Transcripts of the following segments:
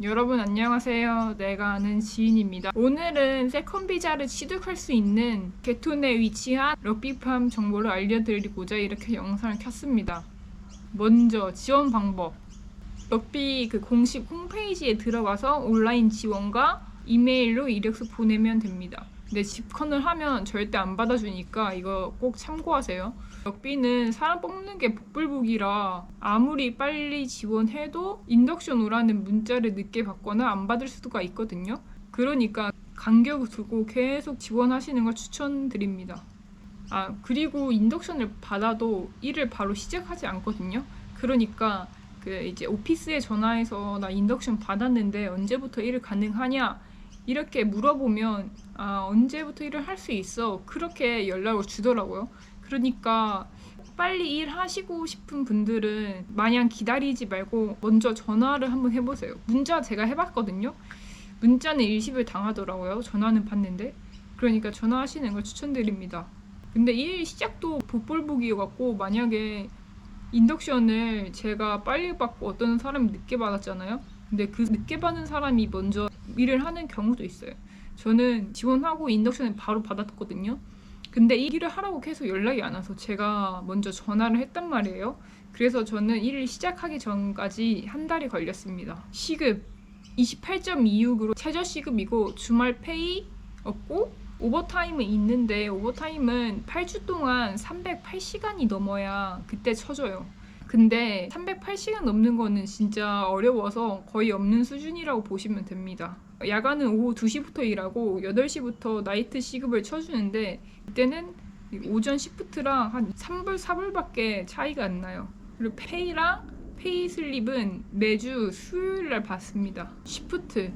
여러분 안녕하세요. 내가 아는 지인입니다. 오늘은 세컨 비자를 취득할 수 있는 개톤에 위치한 럭비팜 정보를 알려드리고자 이렇게 영상을 켰습니다. 먼저 지원 방법. 럭비 그 공식 홈페이지에 들어가서 온라인 지원과 이메일로 이력서 보내면 됩니다. 근데 집컨을 하면 절대 안 받아주니까 이거 꼭 참고하세요. 럭비는 사람 뽑는 게 복불복이라 아무리 빨리 지원해도 인덕션 오라는 문자를 늦게 받거나 안 받을 수가 있거든요. 그러니까 간격을 두고 계속 지원하시는 걸 추천드립니다. 아, 그리고 인덕션을 받아도 일을 바로 시작하지 않거든요. 그러니까 그 이제 오피스에 전화해서 나 인덕션 받았는데 언제부터 일을 가능하냐 이렇게 물어보면 아, 언제부터 일을 할 수 있어 그렇게 연락을 주더라고요. 그러니까 빨리 일하시고 싶은 분들은 마냥 기다리지 말고 먼저 전화를 한번 해보세요. 문자 제가 해봤거든요. 문자는 일십을 당하더라고요. 전화는 받는데. 그러니까 전화하시는 걸 추천드립니다. 근데 일 시작도 복불복이어갖고 만약에 인덕션을 제가 빨리 받고 어떤 사람이 늦게 받았잖아요. 근데 그 늦게 받은 사람이 먼저 일을 하는 경우도 있어요. 저는 지원하고 인덕션을 바로 받았거든요. 근데 이 일을 하라고 계속 연락이 안 와서 제가 먼저 전화를 했단 말이에요. 그래서 저는 일을 시작하기 전까지 한 달이 걸렸습니다. 시급 28.26으로 최저 시급이고 주말 페이 없고 오버타임은 있는데 오버타임은 8주 동안 308시간이 넘어야 그때 쳐줘요. 근데 308시간 넘는 거는 진짜 어려워서 거의 없는 수준이라고 보시면 됩니다. 야간은 오후 2시부터 일하고 8시부터 나이트 시급을 쳐주는데 그때는 오전 시프트랑 한 3불, 4불밖에 차이가 안 나요. 그리고 페이랑 페이 슬립은 매주 수요일 날 받습니다. 시프트.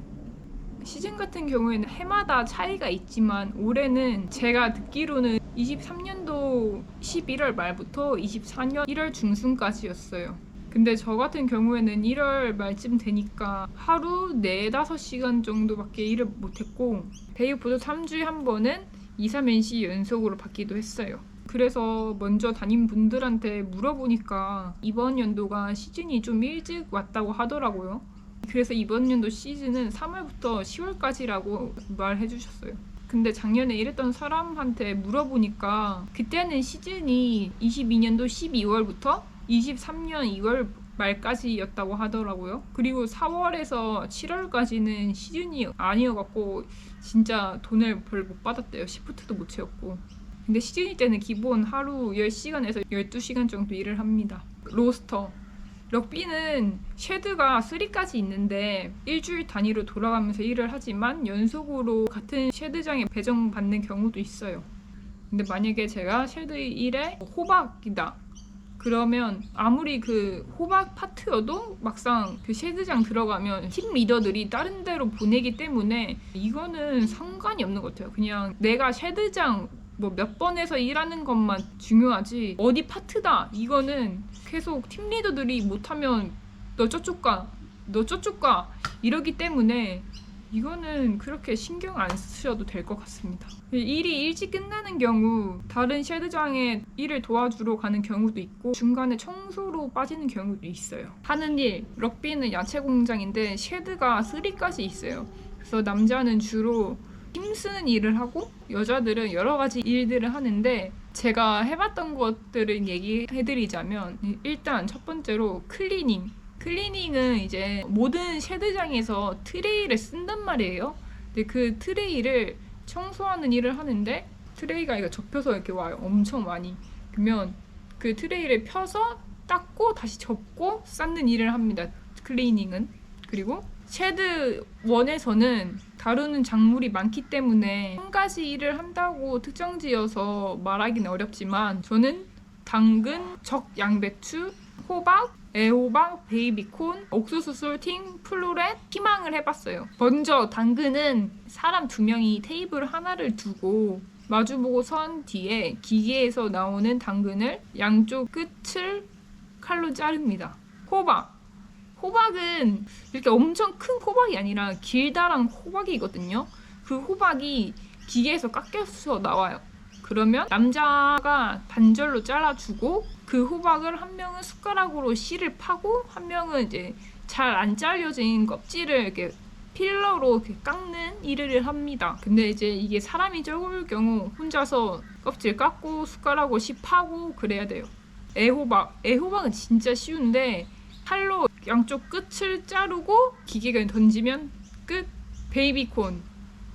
시즌 같은 경우에는 해마다 차이가 있지만 올해는 제가 듣기로는 23년도 11월 말부터 24년 1월 중순까지였어요. 근데 저 같은 경우에는 1월 말쯤 되니까 하루 4, 5시간 정도밖에 일을 못했고 데이보드 3주에 한 번은 2, 3NC 연속으로 받기도 했어요. 그래서 먼저 담임 분들한테 물어보니까 이번 연도가 시즌이 좀 일찍 왔다고 하더라고요. 그래서 이번 연도 시즌은 3월부터 10월까지라고 말해 주셨어요. 근데 작년에 일했던 사람한테 물어보니까 그때는 시즌이 22년도 12월부터 23년 2월 말까지였다고 하더라고요. 그리고 4월에서 7월까지는 시즌이 아니어갖고 진짜 돈을 별 못 받았대요. 시프트도 못 채웠고. 근데 시즌일 때는 기본 하루 10시간에서 12시간 정도 일을 합니다. 로스터. 럭비는 쉐드가 3까지 있는데 일주일 단위로 돌아가면서 일을 하지만 연속으로 같은 쉐드장에 배정받는 경우도 있어요. 근데 만약에 제가 쉐드 1에 호박이다. 그러면 아무리 그 호박 파트여도 막상 그 쉐드장 들어가면 팀 리더들이 다른 데로 보내기 때문에 이거는 상관이 없는 것 같아요. 그냥 내가 쉐드장 뭐 몇 번에서 일하는 것만 중요하지 어디 파트다 이거는 계속 팀 리더들이 못하면 너 저쪽 가너 저쪽 가 이러기 때문에 이거는 그렇게 신경 안 쓰셔도 될 것 같습니다. 일이 일찍 끝나는 경우 다른 쉐드장에 일을 도와주러 가는 경우도 있고 중간에 청소로 빠지는 경우도 있어요. 하는 일 럭비는 야채 공장인데 쉐드가 3까지 있어요. 그래서 남자는 주로 힘쓰는 일을 하고 여자들은 여러 가지 일들을 하는데 제가 해봤던 것들을 얘기해드리자면 일단 첫 번째로 클리닝 클리닝은 이제 모든 쉐드장에서 트레이를 쓴단 말이에요. 근데 그 트레이를 청소하는 일을 하는데 트레이가 이거 접혀서 이렇게 와요. 엄청 많이. 그러면 그 트레이를 펴서 닦고 다시 접고 쌓는 일을 합니다. 클리닝은. 그리고 쉐드 원에서는 다루는 작물이 많기 때문에 한 가지 일을 한다고 특정지어서 말하기는 어렵지만 저는 당근, 적 양배추, 호박, 애호박, 베이비콘, 옥수수 솔팅, 플로렛, 희망을 해봤어요. 먼저 당근은 사람 두 명이 테이블 하나를 두고 마주보고 선 뒤에 기계에서 나오는 당근을 양쪽 끝을 칼로 자릅니다. 호박. 호박은 이렇게 엄청 큰 호박이 아니라 길다란 호박이거든요. 그 호박이 기계에서 깎여서 나와요. 그러면 남자가 반절로 잘라주고 그 호박을 한 명은 숟가락으로 씨를 파고 한 명은 이제 잘 안 잘려진 껍질을 이렇게 필러로 이렇게 깎는 일을 합니다. 근데 이제 이게 사람이 적을 경우 혼자서 껍질 깎고 숟가락으로 씹하고 그래야 돼요. 애호박, 애호박은 진짜 쉬운데 칼로 양쪽 끝을 자르고 기계에 던지면 끝. 베이비콘,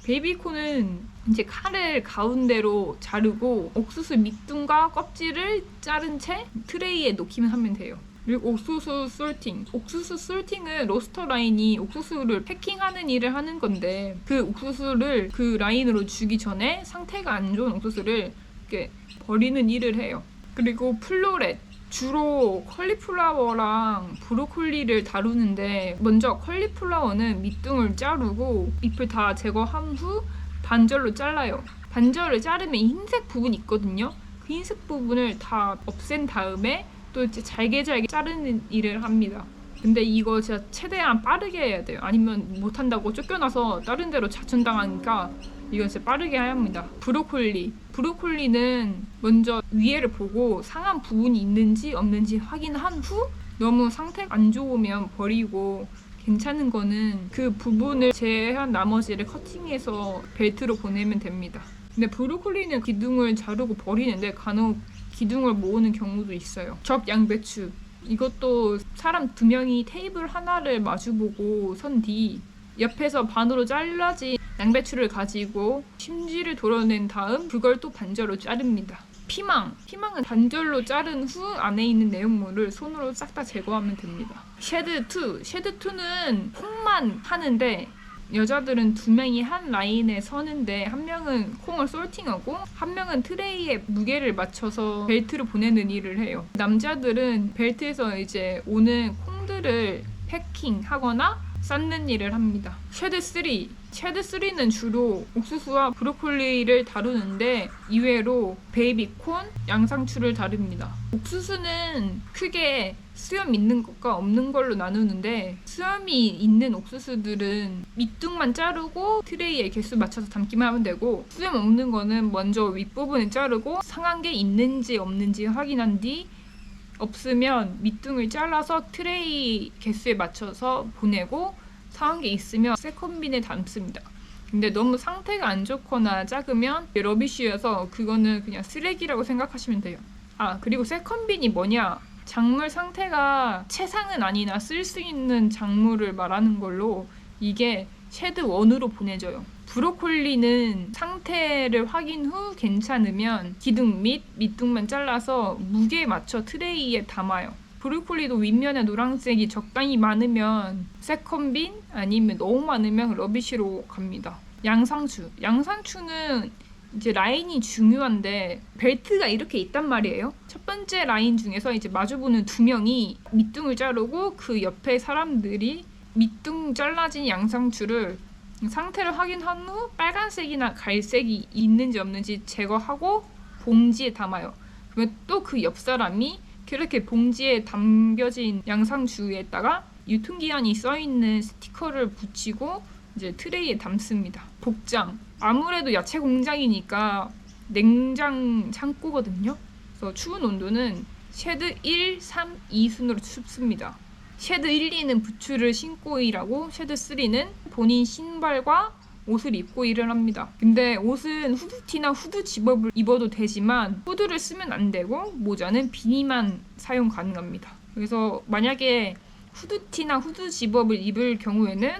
베이비콘은 이제 칼을 가운데로 자르고 옥수수 밑둥과 껍질을 자른 채 트레이에 놓기만 하면 돼요. 그리고 옥수수 솔팅. 옥수수 솔팅은 로스터 라인이 옥수수를 패킹하는 일을 하는 건데 그 옥수수를 그 라인으로 주기 전에 상태가 안 좋은 옥수수를 이렇게 버리는 일을 해요. 그리고 플로렛. 주로 컬리플라워랑 브로콜리를 다루는데 먼저 컬리플라워는 밑둥을 자르고 잎을 다 제거한 후 반절로 잘라요. 반절을 자르면 이 흰색 부분이 있거든요. 그 흰색 부분을 다 없앤 다음에 또 이제 잘게 잘게 자르는 일을 합니다. 근데 이거 진짜 최대한 빠르게 해야 돼요. 아니면 못한다고 쫓겨나서 다른 데로 자천당하니까 이거 진짜 빠르게 해야 합니다. 브로콜리. 브로콜리는 먼저 위에를 보고 상한 부분이 있는지 없는지 확인한 후 너무 상태가 안 좋으면 버리고 괜찮은 거는 그 부분을 제한 나머지를 커팅해서 벨트로 보내면 됩니다. 근데 브로콜리는 기둥을 자르고 버리는데 간혹 기둥을 모으는 경우도 있어요. 적 양배추. 이것도 사람 두 명이 테이블 하나를 마주보고 선 뒤 옆에서 반으로 잘라진 양배추를 가지고 심지를 도려낸 다음 그걸 또 반절로 자릅니다. 피망. 피망은 반절로 자른 후 안에 있는 내용물을 손으로 싹 다 제거하면 됩니다. 쉐드 2. 쉐드 2는 콩만 하는데 여자들은 두 명이 한 라인에 서는데 한 명은 콩을 솔팅하고 한 명은 트레이에 무게를 맞춰서 벨트를 보내는 일을 해요. 남자들은 벨트에서 이제 오는 콩들을 패킹하거나 쌓는 일을 합니다. 쉐드 3. 쉐드 3는 주로 옥수수와 브로콜리를 다루는데 이외로 베이비콘, 양상추를 다룹니다. 옥수수는 크게 수염 있는 것과 없는 걸로 나누는데 수염이 있는 옥수수들은 밑둥만 자르고 트레이에 개수 맞춰서 담기만 하면 되고 수염 없는 거는 먼저 윗부분을 자르고 상한 게 있는지 없는지 확인한 뒤 없으면 밑둥을 잘라서 트레이 개수에 맞춰서 보내고 상한 게 있으면 세컨빈에 담습니다. 근데 너무 상태가 안 좋거나 작으면 러비쉬여서 그거는 그냥 쓰레기라고 생각하시면 돼요. 아 그리고 세컨빈이 뭐냐? 작물 상태가 최상은 아니나 쓸 수 있는 작물을 말하는 걸로 이게 쉐드 원으로 보내져요. 브로콜리는 상태를 확인 후 괜찮으면 기둥 및 밑둥만 잘라서 무게에 맞춰 트레이에 담아요. 브로콜리도 윗면에 노란색이 적당히 많으면 세컨빈 아니면 너무 많으면 러비쉬로 갑니다. 양상추. 양상추는 이제 라인이 중요한데 벨트가 이렇게 있단 말이에요. 첫 번째 라인 중에서 이제 마주보는 두 명이 밑둥을 자르고 그 옆에 사람들이 밑둥 잘라진 양상추를 상태를 확인한 후 빨간색이나 갈색이 있는지 없는지 제거하고 봉지에 담아요. 그러면 또 그 옆 사람이 그렇게 봉지에 담겨진 양상추에다가 유통기한이 써있는 스티커를 붙이고 이제 트레이에 담습니다. 복장. 아무래도 야채 공장이니까 냉장 창고거든요. 그래서 추운 온도는 쉐드 1, 3, 2 순으로 춥습니다. 쉐드 1, 2는 부츠를 신고 일하고 쉐드 3는 본인 신발과 옷을 입고 일을 합니다. 근데 옷은 후드티나 후드 집업을 입어도 되지만 후드를 쓰면 안 되고 모자는 비니만 사용 가능합니다. 그래서 만약에 후드티나 후드 집업을 입을 경우에는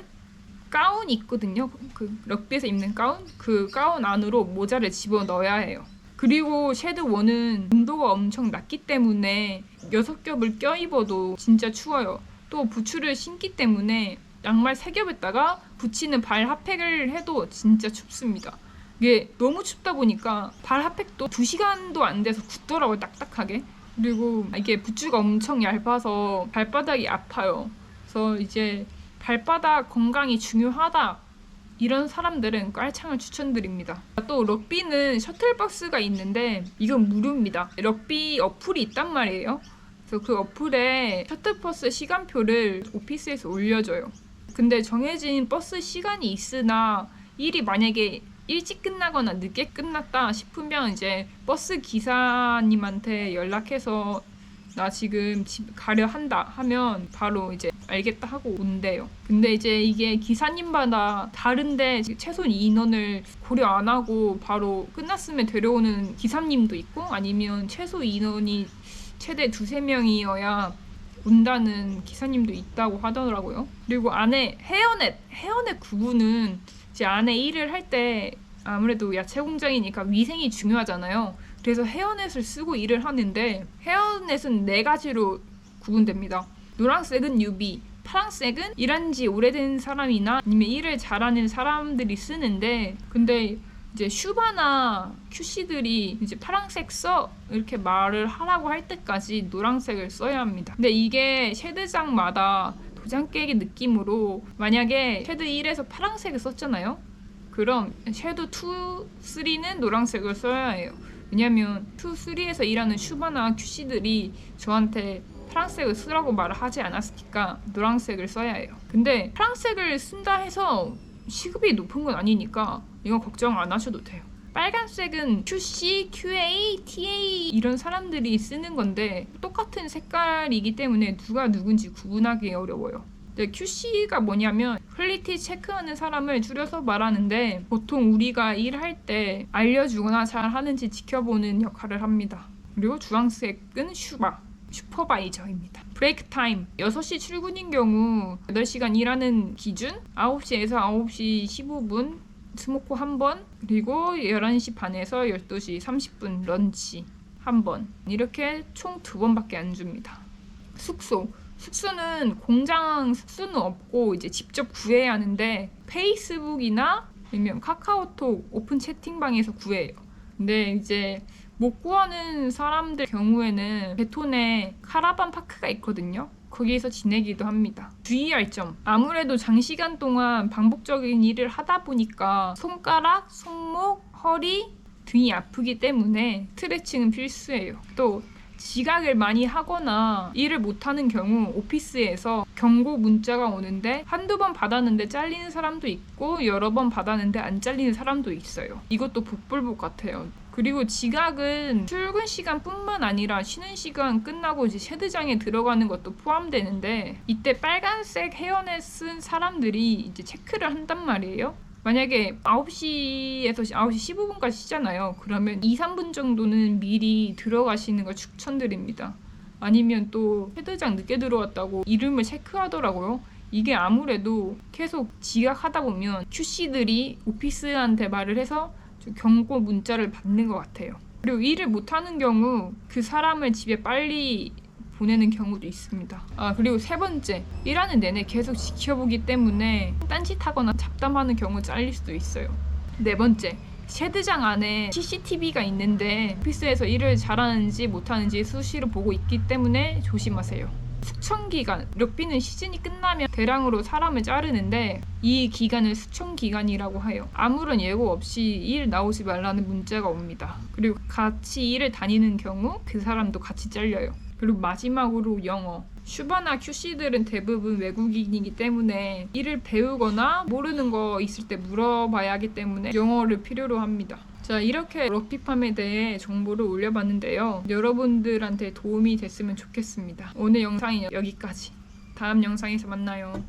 가운이 있거든요. 그 럭비에서 입는 가운 그 가운 안으로 모자를 집어 넣어야 해요. 그리고 쉐드 원은 온도가 엄청 낮기 때문에 여섯 겹을 껴입어도 진짜 추워요. 또 부츠를 신기 때문에 양말 세 겹에다가 붙이는 발 핫팩을 해도 진짜 춥습니다. 이게 너무 춥다 보니까 발 핫팩도 2시간도 안 돼서 굳더라고요, 딱딱하게. 그리고 이게 부츠가 엄청 얇아서 발바닥이 아파요. 그래서 이제 발바닥 건강이 중요하다. 이런 사람들은 깔창을 추천드립니다. 또 럭비는 셔틀버스가 있는데 이건 무료입니다. 럭비 어플이 있단 말이에요. 그래서 그 어플에 셔틀버스 시간표를 오피스에서 올려줘요. 근데 정해진 버스 시간이 있으나 일이 만약에 일찍 끝나거나 늦게 끝났다 싶으면 이제 버스 기사님한테 연락해서 나 지금 집 가려 한다 하면 바로 이제 알겠다 하고 온대요. 근데 이제 이게 기사님마다 다른데 최소 인원을 고려 안 하고 바로 끝났으면 데려오는 기사님도 있고 아니면 최소 인원이 최대 두세 명이어야 온다는 기사님도 있다고 하더라고요. 그리고 안에 헤어넷, 헤어넷 구분은 이제 안에 일을 할 때 아무래도 야채 공장이니까 위생이 중요하잖아요. 그래서 헤어넷을 쓰고 일을 하는데 헤어넷은 네 가지로 구분됩니다. 노란색은 유비, 파란색은 일한 지 오래된 사람이나 아니면 일을 잘하는 사람들이 쓰는데 근데 이제 슈바나 QC들이 이제 파란색 써 이렇게 말을 하라고 할 때까지 노란색을 써야 합니다. 근데 이게 쉐드장마다 도장 깨기 느낌으로 만약에 쉐드 1에서 파란색을 썼잖아요. 그럼 쉐드 2, 3는 노란색을 써야 해요. 왜냐면 2, 3에서 일하는 슈바나 QC들이 저한테 파란색을 쓰라고 말을 하지 않았으니까 노란색을 써야 해요. 근데 파란색을 쓴다 해서 시급이 높은 건 아니니까 이거 걱정 안 하셔도 돼요. 빨간색은 QC, QA, TA 이런 사람들이 쓰는 건데 똑같은 색깔이기 때문에 누가 누군지 구분하기 어려워요. 근데 QC가 뭐냐면 퀄리티 체크하는 사람을 줄여서 말하는데 보통 우리가 일할 때 알려주거나 잘 하는지 지켜보는 역할을 합니다. 그리고 주황색은 슈바, 슈퍼바이저입니다. 브레이크 타임 6시 출근인 경우 8시간 일하는 기준 9시에서 9시 15분 스모크 한 번, 그리고 11시 반에서 12시 30분 런치 한 번. 이렇게 총 두 번밖에 안 줍니다. 숙소. 숙소는 공장 숙소는 없고 이제 직접 구해야 하는데 페이스북이나 아니면 카카오톡 오픈 채팅방에서 구해요. 근데 이제 못 구하는 사람들 경우에는 베톤에 카라반 파크가 있거든요. 거기에서 지내기도 합니다. 주의할 점. 아무래도 장시간 동안 반복적인 일을 하다 보니까 손가락, 손목, 허리, 등이 아프기 때문에 스트레칭은 필수예요. 또 지각을 많이 하거나 일을 못하는 경우 오피스에서 경고 문자가 오는데 한두 번 받았는데 잘리는 사람도 있고 여러 번 받았는데 안 잘리는 사람도 있어요. 이것도 복불복 같아요. 그리고 지각은 출근 시간뿐만 아니라 쉬는 시간 끝나고 이제 쉐드장에 들어가는 것도 포함되는데 이때 빨간색 헤어넷 쓴 사람들이 이제 체크를 한단 말이에요. 만약에 9시에서 9시 15분까지 쉬잖아요. 그러면 2, 3분 정도는 미리 들어가시는 걸 추천드립니다. 아니면 또 헤드장 늦게 들어왔다고 이름을 체크하더라고요. 이게 아무래도 계속 지각하다 보면 QC들이 오피스한테 말을 해서 좀 경고 문자를 받는 것 같아요. 그리고 일을 못하는 경우 그 사람을 집에 빨리 보내는 경우도 있습니다. 아 그리고 세 번째 일하는 내내 계속 지켜보기 때문에 딴짓하거나 잡담하는 경우 잘릴 수도 있어요. 네 번째 쉐드장 안에 CCTV가 있는데 오피스에서 일을 잘하는지 못하는지 수시로 보고 있기 때문에 조심하세요. 숙청 기간, 럭비는 시즌이 끝나면 대량으로 사람을 자르는데 이 기간을 수청 기간이라고 해요. 아무런 예고 없이 일 나오지 말라는 문자가 옵니다. 그리고 같이 일을 다니는 경우 그 사람도 같이 잘려요. 그리고 마지막으로 영어. 슈바나 QC들은 대부분 외국인이기 때문에 일을 배우거나 모르는 거 있을 때 물어봐야 하기 때문에 영어를 필요로 합니다. 자, 이렇게 럭비팜에 대해 정보를 올려봤는데요. 여러분들한테 도움이 됐으면 좋겠습니다. 오늘 영상이 여기까지. 다음 영상에서 만나요.